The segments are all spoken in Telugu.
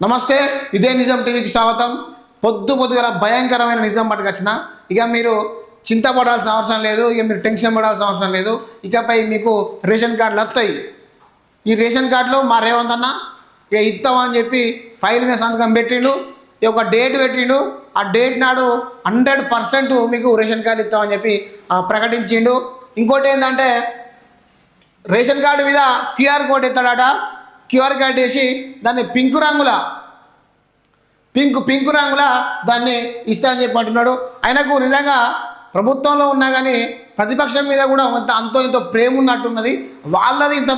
నమస్తే ఇదే నిజం టీవీకి స్వాగతం. పొద్దు పొద్దుగల భయంకరమైన నిజం పట్టుకొచ్చిన ఇక మీరు చింతపడాల్సిన అవసరం లేదు ఇక మీరు టెన్షన్ పడాల్సిన అవసరం లేదు. ఇకపై మీకు రేషన్ కార్డులు వస్తాయి. ఈ రేషన్ కార్డులో మా రేవంత్ అన్న ఇక ఇస్తామని చెప్పి ఫైల్ మీద సంతకం పెట్టిండు. ఇక ఒక డేట్ పెట్టిండు. ఆ డేట్ నాడు హండ్రెడ్ పర్సెంట్ మీకు రేషన్ కార్డు ఇస్తామని చెప్పి ఆ, ప్రకటించిండు. ఇంకోటి ఏంటంటే రేషన్ కార్డు మీద క్యూఆర్ కోడ్ ఇస్తాడట క్యూఆర్ కార్డ్ వేసి దాన్ని పింక్ రంగుల పింక్ పింక్ రంగుల దాన్ని ఇస్తా అని చెప్పి అంటున్నాడు. ఆయనకు నిజంగా ప్రభుత్వంలో ఉన్నా కానీ ప్రతిపక్షం మీద కూడా అంత అంతో ఇంతో ప్రేమ ఉన్నట్టున్నది. వాళ్ళది ఇంత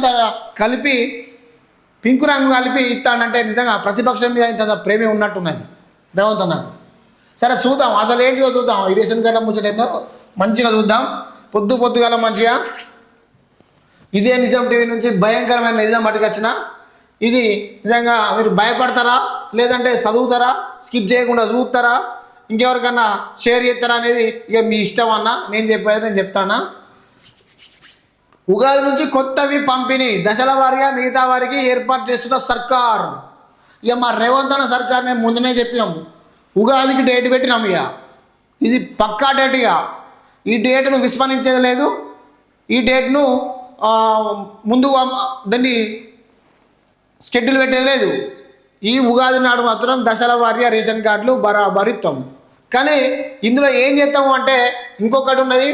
కలిపి పింక్ రంగు కలిపి ఇస్తానంటే నిజంగా ప్రతిపక్షం మీద ఇంత ప్రేమే ఉన్నట్టున్నది. రేవంత్ అన్నకు సరే చూద్దాం. అసలు ఏంటిదో చూద్దాం. ఈ రేషన్ కార్డు ముచ్చటేందో మంచిగా చూద్దాం. పొద్దు పొద్దుగాల మంచిగా ఇదే నిజం టీవీ నుంచి భయంకరమైన నిజం పట్టుకొచ్చిన ఇది నిజంగా మీరు భయపడతారా? లేదంటే చదువుతారా? స్కిప్ చేయకుండా చూస్తారా? ఇంకెవరికన్నా షేర్ చేస్తారా అనేది ఇక మీ ఇష్టం అన్న నేను చెప్పేది నేను చెప్తానా? ఉగాది నుంచి కొత్తవి పంపిణీ. దశల వారీగా మిగతా వారికి ఏర్పాటు చేస్తున్న సర్కార్. ఇక మా రేవంత్ అన్న సర్కార్ నేను ముందునే చెప్పినాం. ఉగాదికి డేట్ పెట్టినాం ఇక. ఇది పక్కా డేట్ ఇక. ఈ డేట్ను విస్మరించేది లేదు. ఈ డేట్ను ముందు దాన్ని షెడ్యూల్ పెట్టేది లేదు. ఈ ఉగాది నాడు మాత్రం దశల వార్య రేషన్ కార్డులు బరాబర్ ఇస్తాము కానీ ఇందులో ఏం చేస్తాము అంటే ఇంకొకటి ఉన్నది.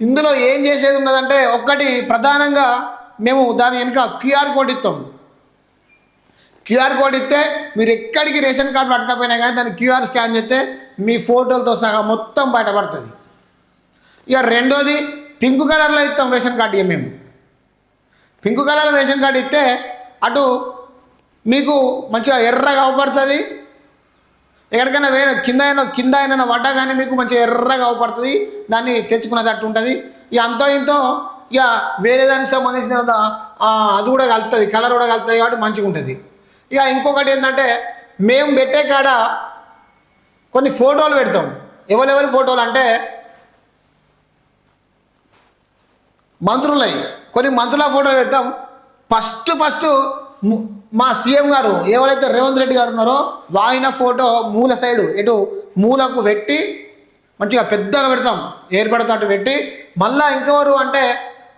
ఇందులో ఏం చేసేది ఉన్నదంటే ఒక్కటి ప్రధానంగా మేము దాని వెనుక క్యూఆర్ కోడ్ ఇస్తాం క్యూఆర్ కోడ్ ఇస్తే మీరు ఎక్కడికి రేషన్ కార్డు పట్టకపోయినా కానీ దాన్ని క్యూఆర్ స్కాన్ చేస్తే మీ ఫోటోలతో సహా మొత్తం బయటపడుతుంది. ఇక రెండోది పింక్ కలర్లో ఇస్తాం రేషన్ కార్డు మేము. పింక్ కలర్ రేషన్ కార్డు ఇస్తే అటు మీకు మంచిగా ఎర్రగా అవపడుతుంది. ఎక్కడికైనా వేరే కింద అయినా కింద అయినా పడ్డా కానీ మీకు మంచిగా ఎర్రగా అవపడుతుంది. దాన్ని తెచ్చుకునేటట్టు ఉంటుంది. ఇక అంతో ఇంతో ఇక వేరే దానికి సంబంధించిన అది కూడా కలుతుంది కలర్ కూడా కలుతుంది కాబట్టి మంచిగా ఉంటుంది. ఇక ఇంకొకటి ఏంటంటే మేము పెట్టే కాడ కొన్ని ఫోటోలు పెడతాం. ఎవరెవరి ఫోటోలు అంటే మంత్రులయ్యి కొన్ని మంత్రుల ఫోటో పెడతాం. ఫస్ట్ ఫస్ట్ మా సీఎం గారు ఎవరైతే రేవంత్ రెడ్డి గారు ఉన్నారో వాయిన ఫోటో మూల సైడు ఎటు మూలకు పెట్టి మంచిగా పెద్దగా పెడతాం. ఏర్పడతాటు పెట్టి మళ్ళా ఇంకెవరు అంటే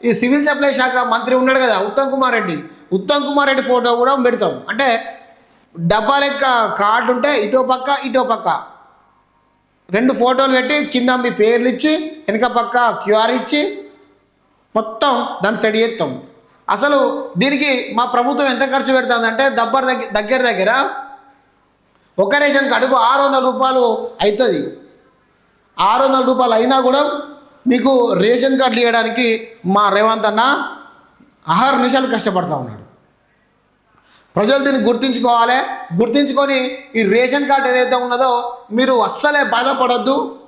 ఈ సివిల్ సప్లై శాఖ మంత్రి ఉన్నాడు కదా ఉత్తమ్ కుమార్ రెడ్డి. ఉత్తమ్ కుమార్ రెడ్డి ఫోటో కూడా పెడతాం. అంటే డబ్బా లెక్క కార్డు ఉంటే ఇటో పక్క ఇటో పక్క. రెండు ఫోటోలు పెట్టి కింద మీ పేర్లు ఇచ్చి వెనక పక్క క్యూఆర్ ఇచ్చి మొత్తం దాన్ని సెట్ చేస్తాం. అసలు దీనికి మా ప్రభుత్వం ఎంత ఖర్చు పెడుతుందంటే దబ్బర్ దగ్గర దగ్గర దగ్గర ఒక రేషన్ కార్డుకు ఆరు వందల రూపాయలు అవుతుంది ఆరు వందల రూపాయలు అయినా కూడా మీకు రేషన్ కార్డులు ఇవ్వడానికి మా రేవంత్ అన్న ఆహార నిమిషాలు కష్టపడతా ఉన్నాడు. ప్రజలు దీన్ని గుర్తించుకోవాలి. గుర్తించుకొని ఈ రేషన్ కార్డు ఏదైతే ఉన్నదో మీరు అస్సలే బాధపడద్దు.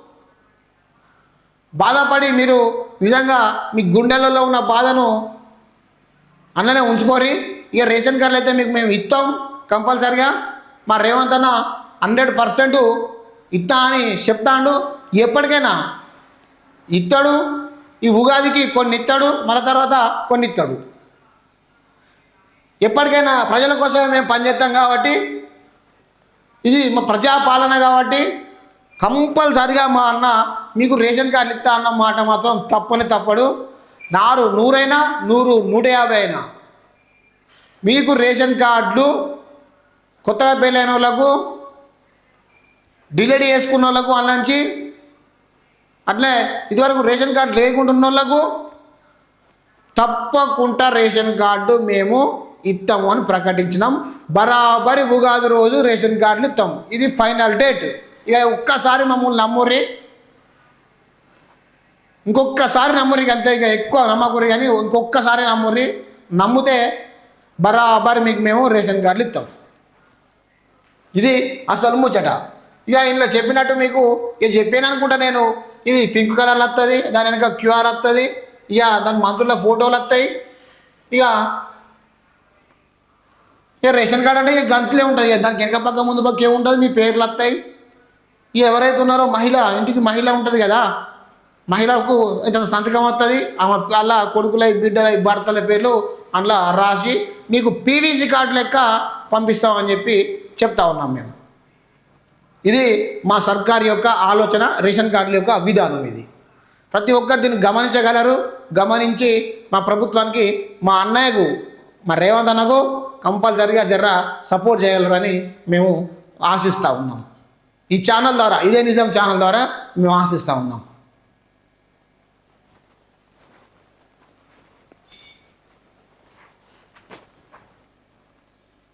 బాధపడి మీరు నిజంగా మీ గుండెలలో ఉన్న బాధను అన్ననే ఉంచుకోరి. ఇక రేషన్ కార్డులు అయితే మీకు మేము ఇస్తాం కంపల్సరిగా. మా రేవంత్ అన్న హండ్రెడ్ పర్సెంట్ ఇస్తా అని చెప్తాడు. ఎప్పటికైనా ఇస్తాడు. ఈ ఉగాదికి కొన్ని ఇస్తాడు మన తర్వాత కొన్ని ఇస్తాడు. ఎప్పటికైనా ప్రజల కోసమే మేము పనిచేస్తాం కాబట్టి ఇది మా ప్రజాపాలన కాబట్టి కంపల్సరిగా మా అన్న మీకు రేషన్ కార్డు ఇస్తా అన్న మాట మాత్రం తప్పని తప్పడు. నారు నూరైనా నూరు నూట యాభై అయినా. మీకు రేషన్ కార్డులు కొత్తగా పెళ్ళైన వాళ్ళకు డిలేడీ చేసుకున్న వాళ్ళకు అన్నంచి అట్లే ఇదివరకు రేషన్ కార్డు లేకుండా ఉన్న వాళ్ళకు తప్పకుండా రేషన్ కార్డు మేము ఇస్తాము అని ప్రకటించినాం. బరాబరి ఉగాది రోజు రేషన్ కార్డులు ఇస్తాం ఇది ఫైనల్ డేట్. ఇక ఒక్కసారి మమ్మల్ని నమ్మురి ఇంకొక్కసారి నమ్మురి అంతే ఇక ఎక్కువ నమ్మకూరి కానీ ఇంకొక్కసారి నమ్మరి నమ్మితే బరాబర్ మీకు మేము రేషన్ కార్డులు ఇస్తాం ఇది అసలు ముచ్చట. ఇక ఇందులో చెప్పినట్టు మీకు ఇక చెప్పాను అనుకుంటా నేను ఇది పింక్ కలర్లో వస్తుంది దాని వెనక క్యూఆర్ వస్తుంది ఇక దాని మంత్రుల ఫోటోలు వస్తాయి ఇక ఇక రేషన్ కార్డు అంటే ఇక గంతులే ఉంటుంది ఇక దానికి వెనక పక్క ముందు పక్క ఏముంటుంది మీ పేర్లు వస్తాయి ఇక ఎవరైతే ఉన్నారో మహిళ ఇంటికి మహిళ ఉంటుంది కదా మహిళకు ఇంత సంతకం వస్తుంది ఆమె వాళ్ళ కొడుకులై బిడ్డలై భర్తల పేర్లు అందులో రాసి మీకు పీవీసీ కార్డు లెక్క పంపిస్తామని చెప్పి చెప్తా ఉన్నాం మేము. ఇది మా సర్కార్ యొక్క ఆలోచన రేషన్ కార్డుల యొక్క విధానం ఇది. ప్రతి ఒక్కరు దీన్ని గమనించగలరు. గమనించి మా ప్రభుత్వానికి మా అన్నయ్యకు మా రేవంత్ అన్నకు కంపల్సరిగా జర్ర సపోర్ట్ చేయగలరని మేము ఆశిస్తూ ఉన్నాం. ఈ ఛానల్ ద్వారా ఇదే నిజం ఛానల్ ద్వారా మేము ఆశిస్తూ ఉన్నాం.